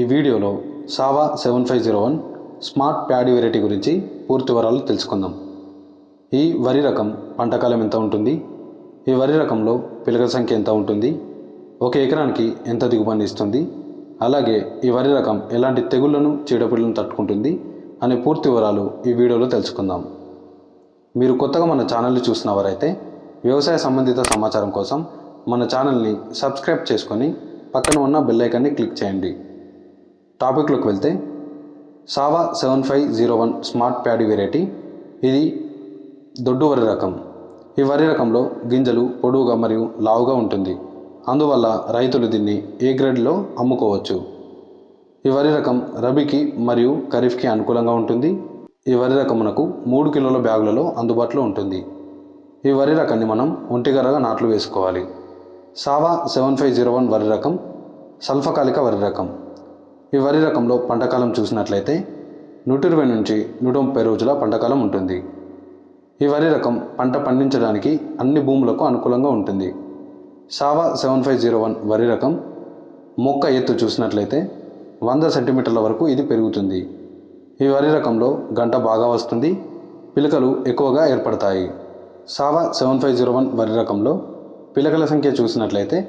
ఈ వీడియోలో Sava seven five zero one smart paddy variety గురించి పూర్తి వివరాలు తెలుసుకుందాం. ఈ వరి రకం పంటకాలం ఎంత ఉంటుంది? ఈ వరి రకంలో పిలకల సంఖ్య ఎంత ఉంటుంది? ఒక ఎకరానికి ఎంత దిగుబడి ఇస్తుంది? అలాగే ఈ వరి రకం ఎలాంటి తెగుళ్ళను చీడపీడలను తట్టుకుంటుంది? అనే పూర్తి వివరాలు ఈ వీడియోలో తెలుసుకుందాం. మీరు కొత్తగా మన ఛానల్ని చూసిన వారైతే వ్యవసాయ సంబంధిత సమాచారం కోసం మన ఛానల్ని సబ్స్క్రైబ్ చేసుకొని పక్కన ఉన్న బెల్లైకాన్ని క్లిక్ చేయండి. టాపిక్లోకి వెళ్తే Sava seven five zero one smart paddy variety. ఇది దొడ్డు వరి రకం. ఈ వరి రకంలో గింజలు పొడవుగా మరియు లావుగా ఉంటుంది. అందువల్ల రైతులు దీన్ని ఏ గ్రేడ్లో అమ్ముకోవచ్చు? ఈ వరి రకం రబీకి మరియు ఖరీఫ్కి అనుకూలంగా ఉంటుంది. ఈ వరి రకమునకు మూడు కిలోల బ్యాగులలో అందుబాటులో ఉంటుంది. ఈ వరి రకాన్ని మనం ఒంటిగరగా నాట్లు వేసుకోవాలి. Sava seven five zero one వరి రకం సల్ఫకాలిక వరి రకం. ఈ వరి రకంలో పంటకాలం చూసినట్లయితే నూట ఇరవై నుంచి నూట ముప్పై రోజుల పంటకాలం ఉంటుంది. ఈ వరి రకం పంట పండించడానికి అన్ని భూములకు అనుకూలంగా ఉంటుంది. Sava seven five zero one వరి రకం మొక్క ఎత్తు చూసినట్లయితే వంద సెంటీమీటర్ల వరకు ఇది పెరుగుతుంది. ఈ వరి రకంలో గంట బాగా వస్తుంది. పిలకలు ఎక్కువగా ఏర్పడతాయి. Sava seven five zero one వరి రకంలో పిలకల సంఖ్య చూసినట్లయితే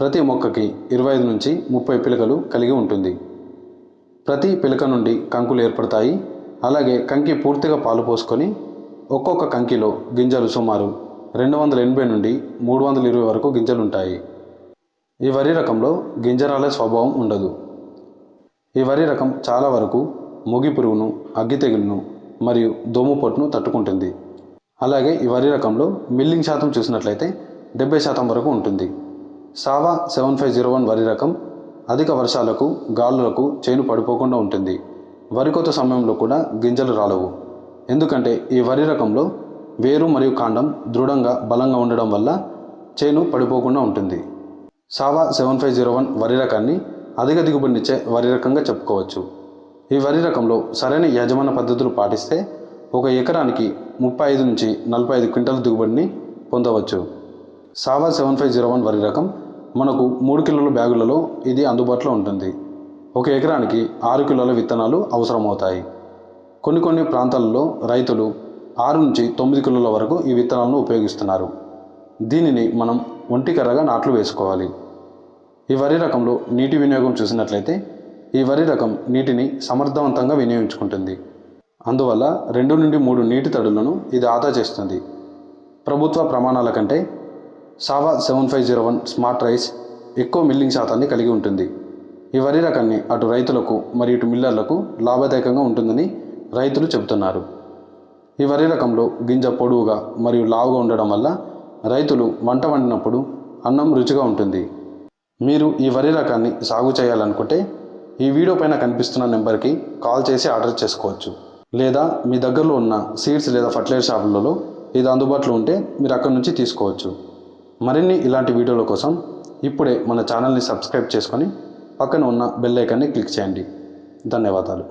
ప్రతి మొక్కకి ఇరవై ఐదు నుంచి ముప్పై పిలకలు కలిగి ఉంటుంది. ప్రతి పిలక నుండి కంకులు ఏర్పడతాయి. అలాగే కంకి పూర్తిగా పాలు పోసుకొని ఒక్కొక్క కంకిలో గింజలు సుమారు రెండు వందల ఎనభై నుండి మూడు వందల ఇరవై వరకు గింజలు ఉంటాయి ఈ వరి రకంలో గింజరాల స్వభావం ఉండదు. ఈ వరి రకం చాలా వరకు మొగి పురుగును అగ్గి తెగులును మరియు దోమ పొట్టును తట్టుకుంటుంది. అలాగే ఈ వరి రకంలో మిల్లింగ్ శాతం చూసినట్లయితే డెబ్బై శాతం వరకు ఉంటుంది. Sava seven five zero one వరి రకం అధిక వర్షాలకు గాలులకు చేను పడిపోకుండా ఉంటుంది. వరి కోత సమయంలో కూడా గింజలు రాలవు. ఎందుకంటే ఈ వరి రకంలో వేరు మరియు కాండం దృఢంగా బలంగా ఉండడం వల్ల చేను పడిపోకుండా ఉంటుంది. Sava seven five zero one వరి రకాన్ని అధిక దిగుబడినిచ్చే వరి రకంగా చెప్పుకోవచ్చు. ఈ వరి రకంలో సరైన యజమాన పద్ధతులు పాటిస్తే ఒక ఎకరానికి ముప్పై ఐదు నుంచి నలభై ఐదు క్వింటల్ దిగుబడిని పొందవచ్చు. Sava seven five zero one వరి రకం మనకు మూడు కిలోల బ్యాగులలో ఇది అందుబాటులో ఉంటుంది. ఒక ఎకరానికి ఆరు కిలోల విత్తనాలు అవసరమవుతాయి. కొన్ని కొన్ని ప్రాంతాలలో రైతులు ఆరు నుంచి తొమ్మిది కిలోల వరకు ఈ విత్తనాలను ఉపయోగిస్తున్నారు. దీనిని మనం ఒంటికర్రగా నాట్లు వేసుకోవాలి. ఈ వరి రకంలో నీటి వినియోగం చూసినట్లయితే ఈ వరి రకం నీటిని సమర్థవంతంగా వినియోగించుకుంటుంది. అందువల్ల రెండు నుండి మూడు నీటి తడులను ఇది ఆదా చేస్తుంది. ప్రభుత్వ ప్రమాణాల కంటే Sava seven five zero one smart rice ఎక్కువ మిల్లింగ్ శాతాన్ని కలిగి ఉంటుంది. ఈ వరి రకాన్ని అటు రైతులకు మరియు ఇటు మిల్లర్లకు లాభదాయకంగా ఉంటుందని రైతులు చెబుతున్నారు. ఈ వరి రకంలో గింజ పొడవుగా మరియు లావుగా ఉండడం వల్ల రైతులు వంట వండినప్పుడు అన్నం రుచిగా ఉంటుంది. మీరు ఈ వరి రకాన్ని సాగు చేయాలనుకుంటే ఈ వీడియో పైన కనిపిస్తున్న నెంబర్కి కాల్ చేసి ఆర్డర్ చేసుకోవచ్చు. లేదా మీ దగ్గరలో ఉన్న సీడ్స్ లేదా ఫర్టిలైజర్ షాపులలో ఇది అందుబాటులో ఉంటే మీరు అక్కడి నుంచి తీసుకోవచ్చు. మరిన్ని ఇలాంటి వీడియోల కోసం ఇప్పుడే మన ఛానల్ని సబ్స్క్రైబ్ చేసుకొని పక్కన ఉన్న బెల్ ఐకాన్ని క్లిక్ చేయండి. ధన్యవాదాలు.